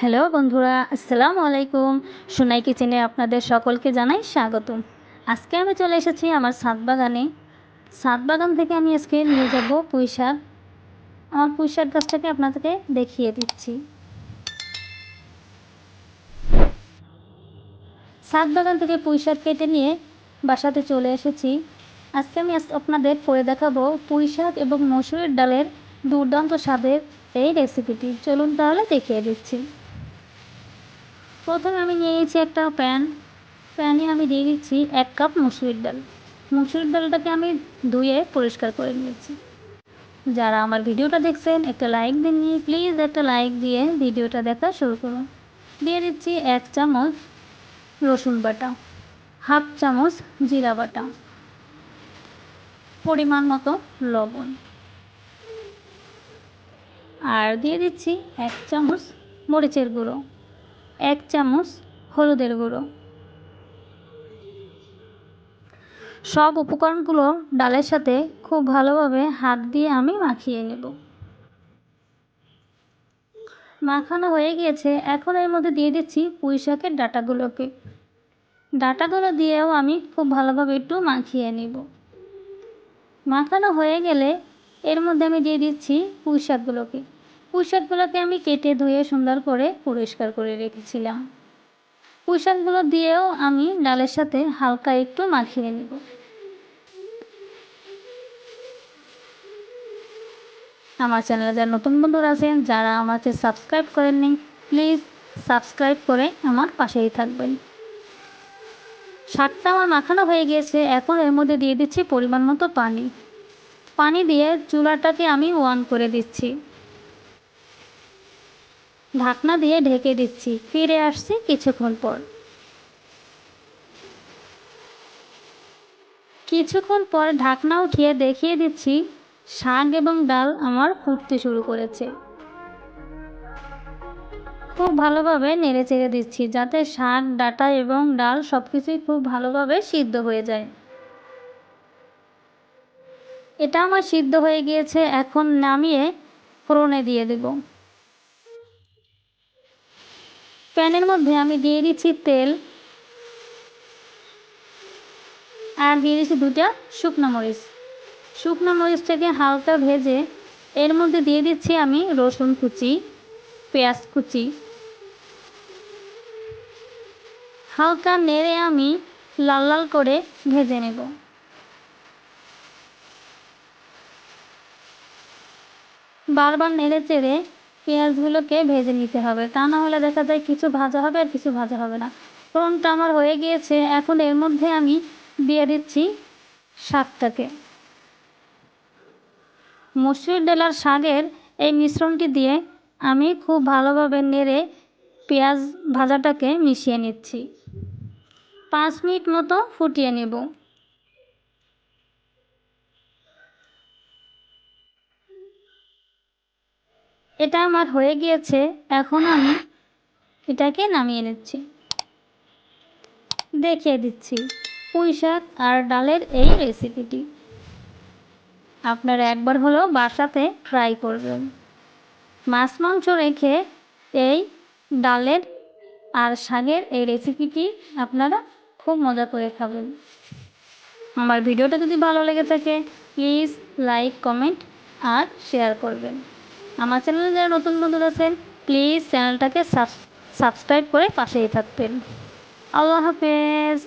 Hello বন্ধুরা, আসসালামু আলাইকুম। সোনাই কিচেনে আপনাদের সকলকে জানাই স্বাগতম। আজকে আমি চলে এসেছি আমার ছাদ বাগানে। ছাদ বাগান থেকে আমি আজকে নিয়ে যাব পুঁই শাক। আমার পুঁই শাক গাছটাকে আপনাদেরকে দেখিয়ে দিচ্ছি। ছাদ বাগান থেকে পুঁই শাক কেটে নিয়ে বাসাতে চলে এসেছি। আজকে আমি আপনাদের পরে দেখাবো পুঁই শাক এবং মসুরের ডালের দুর্দান্ত স্বাদের এই রেসিপিটি চলুন তাহলে দেখিয়ে দিচ্ছি। প্রথমে আমি নিয়েছি একটা প্যান। প্যানে আমি দিয়ে দিচ্ছি এক কাপ মুসুরির ডাল। মুসুরির ডালটাকে আমি ধুয়ে পরিষ্কার করে নিয়েছি। যারা আমার ভিডিওটা দেখছেন, একটা লাইক দিননি প্লিজ একটা লাইক দিয়ে ভিডিওটা দেখা শুরু করুন। দিয়ে দিচ্ছি এক চামচ রসুন বাটা, হাফ চামচ জিরা বাটা, পরিমাণ মতো লবণ। আর দিয়ে দিচ্ছি এক চামচ মরিচের গুঁড়ো। এক চামচ হলুদের গুঁড়ো। সব উপকরণগুলো ডালের সাথে খুব ভালোভাবে হাত দিয়ে আমি মাখিয়ে নেব। মাখানো হয়ে গিয়েছে, এখন এর মধ্যে দিয়ে দিচ্ছি পুঁই শাকের ডাটাগুলোকে। ডাটাগুলো দিয়েও আমি খুব ভালোভাবে একটু মাখিয়ে নেব। মাখানো হয়ে গেলে এর মধ্যে আমি দিয়ে দিচ্ছি পুঁই শাকগুলোকে। পুঁই শাকগুলোকে আমি কেটে ধুয়ে সুন্দর করে পরিষ্কার করে রেখেছিলাম। পুঁই শাকগুলো দিয়েও আমি ডালের সাথে হালকা একটু মাখিয়ে নেব। আমার চ্যানেলে যারা নতুন বন্ধুরা আছেন, যারা আমাকে সাবস্ক্রাইব করেননি, প্লিজ সাবস্ক্রাইব করে আমার পাশেই থাকবেন। শাকটা আমার মাখানো হয়ে গিয়েছে, এখন এর মধ্যে দিয়ে দিচ্ছি পরিমাণ মতো পানি। পানি দিয়ে চুলাটাকে আমি ওয়ান করে দিচ্ছি। ঢাকনা দিয়ে ঢেকে দিচ্ছি। ফিরে আসছি কিছুক্ষণ পর। কিছুক্ষণ পর ঢাকনা উঠিয়ে দেখিয়ে দিচ্ছি, শাক এবং ডাল আমার ফুটতে শুরু করেছে। খুব ভালোভাবে নেড়ে চেড়ে দিচ্ছি, যাতে শাক, ডাটা এবং ডাল সব কিছুই খুব ভালোভাবে সিদ্ধ হয়ে যায়। এটা আমার সিদ্ধ হয়ে গিয়েছে, এখন নামিয়ে ফোড়নে দিয়ে দেব। প্যানের মধ্যে আমি দিয়ে দিচ্ছি তেল আর দিয়ে দিচ্ছি দুটা শুকনো মরিচ। শুকনো মরিচটাকে হালকা ভেজে এর মধ্যে দিয়ে দিচ্ছি আমি রসুন কুচি, পেঁয়াজ কুচি। হালকা নেড়ে আমি লাল লাল করে ভেজে নেব। বারবার নেড়ে চেড়ে পেঁয়াজগুলোকে ভেজে নিতে হবে। তা না হলে দেখা যায় কিছু ভাজা হবে আর কিছু ভাজা হবে না। ফোড়নটা আমার হয়ে গিয়েছে। এখন এর মধ্যে আমি দিয়ে দিচ্ছি শাকটাকে। মসুর ডালার শাকের এই মিশ্রণটি দিয়ে আমি খুব ভালোভাবে নেড়ে পেঁয়াজ ভাজাটাকে মিশিয়ে নিচ্ছি। পাঁচ মিনিট মতো ফুটিয়ে নেব। এটা আমার হয়ে গিয়েছে, এখন আমি এটাকে নামিয়ে নিচ্ছি। দেখিয়ে দিচ্ছি পুঁই শাক আর ডালের এই রেসিপিটি আপনারা একবার হলেও বাসাতে ট্রাই করবেন। মাছ, মাংস রেখে এই ডালের আর শাকের এই রেসিপিটি আপনারা খুব মজা করে খাবেন। আমার ভিডিওটা যদি ভালো লেগে থাকে প্লিজ লাইক কমেন্ট আর শেয়ার করবেন। আমার চ্যানেলে যারা নতুন বন্ধু আছেন প্লিজ চ্যানেলটাকে সাবস্ক্রাইব করে পাশেই থাকবেন। আল্লাহ হাফেজ।